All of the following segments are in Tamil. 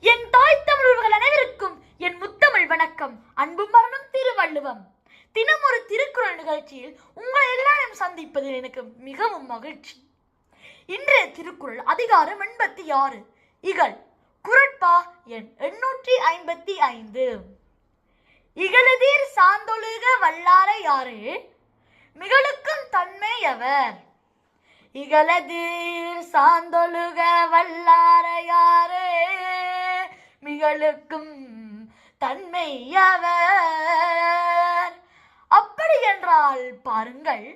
என் தாய் தமிழர்கள் அனைவருக்கும் என் முத்தமிழ் வணக்கம். அன்பு மரணம் திருவள்ளுவம். தினம் ஒரு திருக்குறள் நிகழ்ச்சியில் உங்களை எல்லாரும் சந்திப்பதில் எனக்கு மிகவும் மகிழ்ச்சி. இன்றைய திருக்குறள் அதிகாரம் எண்பத்தி ஆறு. இகழ். குரட்பா எண் எண்ணூற்றி ஐம்பத்தி ஐந்து. இகழுதீர் சாந்தொழுக வல்லாரை யாரு? மிகளுக்கும் தன்மையவர் இகழதீர் சாந்தொழுக வல்லாரையாரே மிகளுக்கும் தன்மையவர் அப்படி என்றால் பாருங்கள்.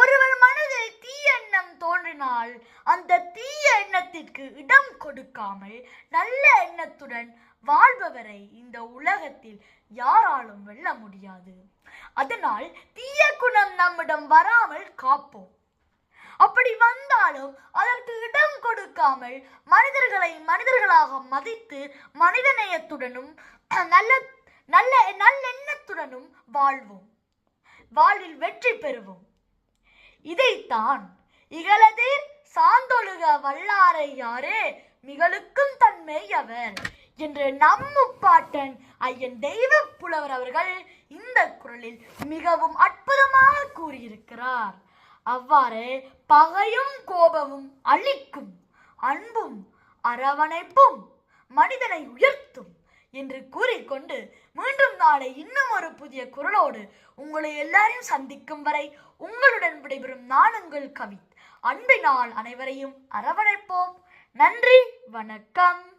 ஒருவர் மனதில் தீயெண்ணம் தோன்றினால் அந்த தீய எண்ணத்திற்கு இடம் கொடுக்காமல் நல்ல எண்ணத்துடன் வாழ்பவரை இந்த உலகத்தில் யாராலும் வெல்ல முடியாது. அதனால் தீய குணம் நம்மிடம் வராமல் காப்போம். அப்படி வந்தாலும் அதை கொடுக்காமல் மனிதர்களை மனிதர்களாக மதித்து மனிதநேயத்துடனும் நல்ல நல்ல நல்லெண்ணத்துடனும் வாழ்வோம். வாழ்வில் வெற்றி பெறுவோம். இதைத்தான் இகலதீர் சாந்தொழுக வல்லாரை யாரே மிகளுக்கும் தன்மை அவர் என்று நம் முப்பாட்டன் ஐயன் தெய்வ புலவர் அவர்கள் இந்த குரலில் மிகவும் அற்புதமாக கூறியிருக்கிறார். அவ்வாறு பகையும் கோபமும் அழிக்கும். அன்பும் அரவணைப்பும் மனிதனை உயர்த்தும் என்று கூறிக்கொண்டு மீண்டும் நாளை இன்னும் ஒரு புதிய குரலோடு உங்களை எல்லாரையும் சந்திக்கும் வரை உங்களுடன் விடைபெறும் நான் உங்கள் கவி. அன்பினால் அனைவரையும் அரவணைப்போம். நன்றி வணக்கம்.